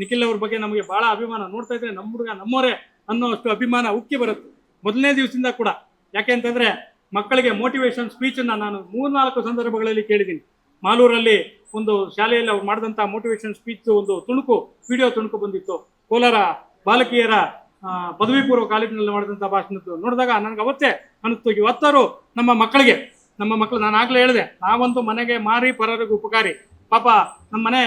ನಿಖಿಲ್ ಅವ್ರ ಬಗ್ಗೆ ನಮಗೆ ಬಹಳ ಅಭಿಮಾನ. ನೋಡ್ತಾ ಇದ್ರೆ ನಮ್ಮ ಹುಡುಗ ನಮ್ಮವರೇ ಅನ್ನೋಷ್ಟು ಅಭಿಮಾನ ಉಕ್ಕಿ ಬರುತ್ತೆ. ಮೊದಲನೇ ದಿವಸದಿಂದ ಕೂಡ. ಯಾಕೆ ಅಂತಂದ್ರೆ ಮಕ್ಕಳಿಗೆ ಮೋಟಿವೇಶನ್ ಸ್ಪೀಚನ್ನು ನಾನು ಮೂರ್ನಾಲ್ಕು ಸಂದರ್ಭಗಳಲ್ಲಿ ಕೇಳಿದ್ದೀನಿ. ಮಾಲೂರಲ್ಲಿ ಒಂದು ಶಾಲೆಯಲ್ಲಿ ಅವ್ರು ಮಾಡಿದಂಥ ಮೋಟಿವೇಶನ್ ಸ್ಪೀಚ್ ಒಂದು ತುಣುಕು ವಿಡಿಯೋ ತುಣುಕು ಬಂದಿತ್ತು. ಕೋಲಾರ ಬಾಲಕಿಯರ ಪದವಿ ಪೂರ್ವ ಕಾಲೇಜಿನಲ್ಲಿ ಮಾಡಿದಂಥ ಭಾಷಣದ್ದು. ನೋಡಿದಾಗ ನನಗೆ ಅವತ್ತೇ ಅನಿಸ್ತು ಇವತ್ತಾರು ನಮ್ಮ ಮಕ್ಕಳಿಗೆ, ನಮ್ಮ ಮಕ್ಕಳು ನಾನು ಆಗ್ಲೇ ಹೇಳಿದೆ, ನಾವಂತೂ ಮನೆಗೆ ಮಾರಿ ಪರರಿಗೆ ಉಪಕಾರಿ. ಪಾಪ ನಮ್ಮ ಮನೆ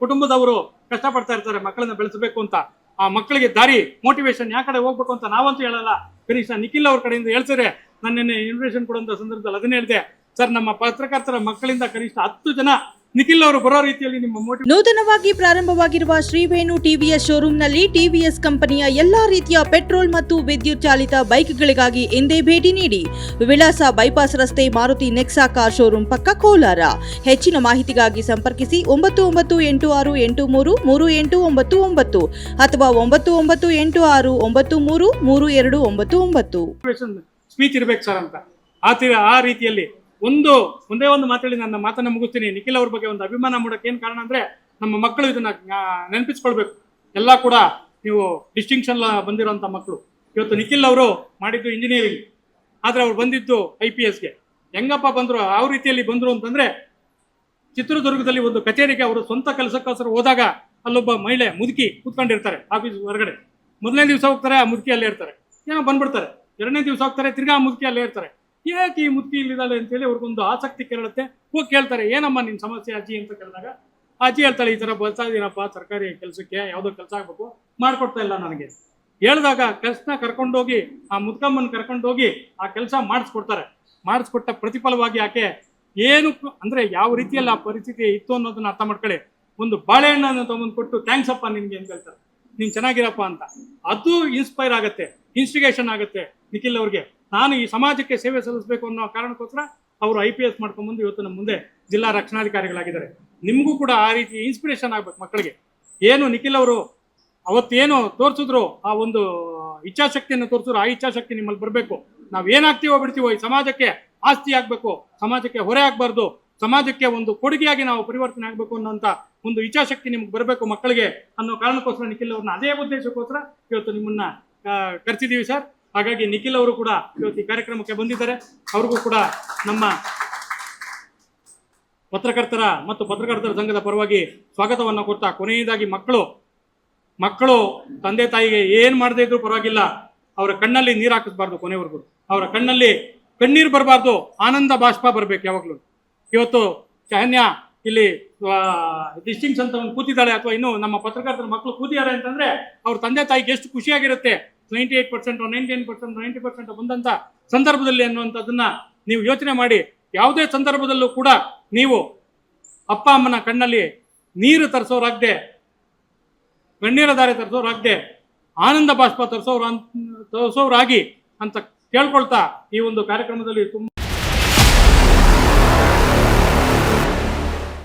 ಕುಟುಂಬದವರು ಕಷ್ಟಪಡ್ತಾ ಇರ್ತಾರೆ, ಮಕ್ಕಳನ್ನ ಬೆಳೆಸಬೇಕು ಅಂತ. ಆ ಮಕ್ಕಳಿಗೆ ದಾರಿ ಮೋಟಿವೇಶನ್ ಯಾವ ಕಡೆ ಹೋಗ್ಬೇಕು ಅಂತ ನಾವಂತೂ ಹೇಳಲ್ಲ. ಕನಿಷ್ಠ ನಿಖಿಲ್ ಅವ್ರ ಕಡೆಯಿಂದ ಹೇಳ್ತಾರೆ. ನಿನ್ನೆ ಇನ್ವಿಟೇಷನ್ ಕೊಡುವಂತ ಸಂದರ್ಭದಲ್ಲಿ ಅದನ್ನೇ ಹೇಳಿದೆ. ಸರ್ ನಮ್ಮ ಪತ್ರಕರ್ತರ ಮಕ್ಕಳಿಂದ ಕನಿಷ್ಠ ಹತ್ತು ಜನ ನಿಖಿಲ್ ಅವರು ಬರೋ ರೀತಿಯಲ್ಲಿ ನಿಮ್ಮ ಮೋಟಿವ್ ನೂತನವಾಗಿ ಪ್ರಾರಂಭವಾಗಿರುವ ಶ್ರೀವೇಣು ಟಿವಿಎಸ್ ಶೋರೂಮ್ನಲ್ಲಿ ಟಿವಿಎಸ್ ಕಂಪನಿಯ ಎಲ್ಲಾ ರೀತಿಯ ಪೆಟ್ರೋಲ್ ಮತ್ತು ವಿದ್ಯುತ್ ಚಾಲಿತ ಬೈಕ್ಗಳಿಗಾಗಿ ಎಂದೇ ಭೇಟಿ ನೀಡಿ. ವಿಳಾಸ ಬೈಪಾಸ್ ರಸ್ತೆ ಮಾರುತಿ ನೆಕ್ಸಾ ಕಾರ್ ಶೋರೂಮ್ ಪಕ್ಕ ಕೋಲಾರ. ಹೆಚ್ಚಿನ ಮಾಹಿತಿಗಾಗಿ ಸಂಪರ್ಕಿಸಿ ಒಂಬತ್ತು ಒಂಬತ್ತು ಎಂಟು ಆರು ಎಂಟು ಮೂರು ಮೂರು ಎಂಟು ಒಂಬತ್ತು ಒಂಬತ್ತು ಅಥವಾ ಒಂಬತ್ತು ಒಂಬತ್ತು ಎಂಟು ಆರು ಒಂಬತ್ತು ಮೂರು ಮೂರು ಎರಡು ಒಂಬತ್ತು ಒಂಬತ್ತು. ಸ್ಪೀಚ್ ಇರಬೇಕು ಸರ್ ಅಂತ. ಆ ರೀತಿಯಲ್ಲಿ ಒಂದು ಒಂದೇ ಒಂದು ಮಾತಾಡಿ ನನ್ನ ಮಾತನ್ನ ಮುಗಿಸ್ತೀನಿ. ನಿಖಿಲ್ ಅವ್ರ ಬಗ್ಗೆ ಒಂದು ಅಭಿಮಾನ ಮೂಡಕ್ಕೆ ಏನ್ ಕಾರಣ ಅಂದ್ರೆ ನಮ್ಮ ಮಕ್ಕಳು ಇದನ್ನ ಆ, ನೆನಪಿಸ್ಕೊಳ್ಬೇಕು. ಎಲ್ಲ ಕೂಡ ನೀವು ಡಿಸ್ಟಿಂಕ್ಷನ್ ಬಂದಿರೋಂಥ ಮಕ್ಕಳು. ಇವತ್ತು ನಿಖಿಲ್ ಅವರು ಮಾಡಿದ್ದು ಇಂಜಿನಿಯರಿಂಗ್ ಆದ್ರೆ ಅವ್ರು ಬಂದಿದ್ದು ಐ ಪಿ ಎಸ್ಗೆ ಹೆಂಗಪ್ಪ ಬಂದ್ರು ಯಾವ ರೀತಿಯಲ್ಲಿ ಬಂದರು ಅಂತಂದ್ರೆ ಚಿತ್ರದುರ್ಗದಲ್ಲಿ ಒಂದು ಕಚೇರಿಗೆ ಅವರು ಸ್ವಂತ ಕೆಲಸಕ್ಕೋಸ್ಕರ ಹೋದಾಗ ಅಲ್ಲೊಬ್ಬ ಮಹಿಳೆ ಮುದುಕಿ ಕೂತ್ಕೊಂಡಿರ್ತಾರೆ ಆಫೀಸ್ ಹೊರಗಡೆ. ಮೊದಲನೇ ದಿವಸ ಹೋಗ್ತಾರೆ ಆ ಮುದುಕಿ ಅಲ್ಲೇ ಇರ್ತಾರೆ. ಏನೋ ಬಂದ್ಬಿಡ್ತಾರೆ. ಎರಡನೇ ದಿವಸ ಹೋಗ್ತಾರೆ ತಿರ್ಗಾ ಆ ಮುದುಕಿ ಅಲ್ಲೇ ಇರ್ತಾರೆ. ಯಾಕೆ ಈ ಮುದುಕಿ ಇಲ್ಲಿದ್ದಾಳೆ ಅಂತೇಳಿ ಅವ್ರಿಗೊಂದು ಆಸಕ್ತಿ ಕೇಳುತ್ತೆ ಹೋಗಿ ಕೇಳ್ತಾರೆ, ಏನಮ್ಮ ನಿನ್ನ ಸಮಸ್ಯೆ ಅಜ್ಜಿ? ಅಂತ ಕೇಳಿದಾಗ, ಅಜ್ಜಿ ಹೇಳ್ತಾಳೆ, ಈ ಥರ ಬರ್ತಾ ಇದ್ದೀನಪ್ಪ ಸರ್ಕಾರಿ ಕೆಲಸಕ್ಕೆ ಯಾವುದೋ ಕೆಲಸ ಆಗ್ಬೇಕು, ಮಾಡ್ಕೊಡ್ತಾ ಇಲ್ಲ ನನಗೆ. ಹೇಳಿದಾಗ ಕೆಲಸನ ಕರ್ಕೊಂಡೋಗಿ, ಆ ಮುದ್ಕಮ್ಮನ ಕರ್ಕೊಂಡೋಗಿ ಆ ಕೆಲಸ ಮಾಡಿಸ್ಕೊಡ್ತಾರೆ. ಮಾಡಿಸ್ಕೊಟ್ಟ ಪ್ರತಿಫಲವಾಗಿ ಆಕೆ ಏನು ಅಂದರೆ ಅಂದ್ರೆ ಯಾವ ರೀತಿಯಲ್ಲಿ ಆ ಪರಿಸ್ಥಿತಿ ಇತ್ತು ಅನ್ನೋದನ್ನ ಅರ್ಥ ಮಾಡ್ಕೊಳ್ಳಿ. ಒಂದು ಬಾಳೆಹಣ್ಣನ್ನು ತೊಗೊಂಡು ಕೊಟ್ಟು, ಥ್ಯಾಂಕ್ಸ್ ಅಪ್ಪ ನಿನ್ಗೆ, ಅಂತ ಹೇಳ್ತಾರೆ. ನೀನು ಚೆನ್ನಾಗಿರಪ್ಪ ಅಂತ. ಅದು ಇನ್ಸ್ಪೈರ್ ಆಗುತ್ತೆ, ಇನ್ಸ್ಟಿಗೇಷನ್ ಆಗುತ್ತೆ ನಿಖಿಲ್ ಅವ್ರಿಗೆ. ನಾನು ಈ ಸಮಾಜಕ್ಕೆ ಸೇವೆ ಸಲ್ಲಿಸಬೇಕು ಅನ್ನೋ ಕಾರಣಕ್ಕೋಸ್ಕರ ಅವರು ಐ ಪಿ ಎಸ್ ಮಾಡ್ಕೊಂಡ್ಬಂದು ಇವತ್ತು ನಮ್ಮ ಮುಂದೆ ಜಿಲ್ಲಾ ರಕ್ಷಣಾಧಿಕಾರಿಗಳಾಗಿದ್ದಾರೆ. ನಿಮಗೂ ಕೂಡ ಆ ರೀತಿ ಇನ್ಸ್ಪಿರೇಷನ್ ಆಗ್ಬೇಕು ಮಕ್ಕಳಿಗೆ. ಏನು ನಿಖಿಲ್ ಅವರು ಅವತ್ತೇನು ತೋರಿಸಿದ್ರು ಆ ಒಂದು ಇಚ್ಛಾಶಕ್ತಿಯನ್ನು ತೋರಿಸಿದ್ರು, ಆ ಇಚ್ಛಾಶಕ್ತಿ ನಿಮ್ಮಲ್ಲಿ ಬರಬೇಕು. ನಾವು ಏನಾಗ್ತೀವೋ ಬಿಡ್ತೀವೋ ಈ ಸಮಾಜಕ್ಕೆ ಆಸ್ತಿ ಆಗಬೇಕು, ಸಮಾಜಕ್ಕೆ ಹೊರೆ ಆಗಬಾರ್ದು, ಸಮಾಜಕ್ಕೆ ಒಂದು ಕೊಡುಗೆಯಾಗಿ ನಾವು ಪರಿವರ್ತನೆ ಆಗಬೇಕು ಅನ್ನೋಂಥ ಒಂದು ಇಚ್ಛಾಶಕ್ತಿ ನಿಮ್ಗೆ ಬರಬೇಕು ಮಕ್ಕಳಿಗೆ ಅನ್ನೋ ಕಾರಣಕ್ಕೋಸ್ಕರ ನಿಖಿಲ್ ಅವ್ರನ್ನ ಅದೇ ಉದ್ದೇಶಕ್ಕೋಸ್ಕರ ಇವತ್ತು ನಿಮ್ಮನ್ನ ಕರೆಸಿದ್ದೀವಿ ಸರ್. ಹಾಗಾಗಿ ನಿಖಿಲ್ ಅವರು ಕೂಡ ಇವತ್ತು ಈ ಕಾರ್ಯಕ್ರಮಕ್ಕೆ ಬಂದಿದ್ದಾರೆ. ಅವ್ರಿಗೂ ಕೂಡ ನಮ್ಮ ಪತ್ರಕರ್ತರ ಮತ್ತು ಪತ್ರಕರ್ತರ ಸಂಘದ ಪರವಾಗಿ ಸ್ವಾಗತವನ್ನು ಕೊಡ್ತಾ ಕೊನೆಯದಾಗಿ ಮಕ್ಕಳು ಮಕ್ಕಳು, ತಂದೆ, ತಾಯಿಗೆ ಏನು ಮಾಡದೇ ಇದ್ರು ಪರವಾಗಿಲ್ಲ, ಅವರ ಕಣ್ಣಲ್ಲಿ ನೀರು ಹಾಕಿಸ್ಬಾರ್ದು ಕೊನೆವರೆಗೂ. ಅವರ ಕಣ್ಣಲ್ಲಿ ಕಣ್ಣೀರು ಬರಬಾರ್ದು, ಆನಂದ ಬಾಷ್ಪ ಬರ್ಬೇಕು ಯಾವಾಗಲೂ. ಇವತ್ತು ಚಹನ್ಯ ಇಲ್ಲಿ ಡಿಸ್ಟಿಂಗ್ಸ್ ಅಂತ ಒಂದು ಕೂತಿದ್ದಾಳೆ ಅಥವಾ ಇನ್ನು ನಮ್ಮ ಪತ್ರಕರ್ತರ ಮಕ್ಕಳು ಕೂತಿದ್ದಾರೆ ಅಂತಂದ್ರೆ ಅವ್ರ ತಂದೆ, ತಾಯಿಗೆ ಎಷ್ಟು ಖುಷಿಯಾಗಿರುತ್ತೆ ninety eight percent ninety nine percent ninety percent ಸಂದರ್ಭದಲ್ಲಿ ಅನ್ನುವಂಥದ್ದನ್ನ ನೀವು ಯೋಚನೆ ಮಾಡಿ. ಯಾವುದೇ ಸಂದರ್ಭದಲ್ಲೂ ಕೂಡ ನೀವು ಅಪ್ಪ, ಅಮ್ಮನ ಕಣ್ಣಲ್ಲಿ ನೀರು ತರಿಸೋರಾಗದೆ, ಕಣ್ಣೀರ ದಾರಿ ತರಿಸೋರಾಗದೆ, ಆನಂದ ಬಾಷ್ಪ ತರಿಸೋರ ತರಿಸೋರಾಗಿ ಅಂತ ಕೇಳ್ಕೊಳ್ತಾ ಈ ಒಂದು ಕಾರ್ಯಕ್ರಮದಲ್ಲಿ ತುಂಬ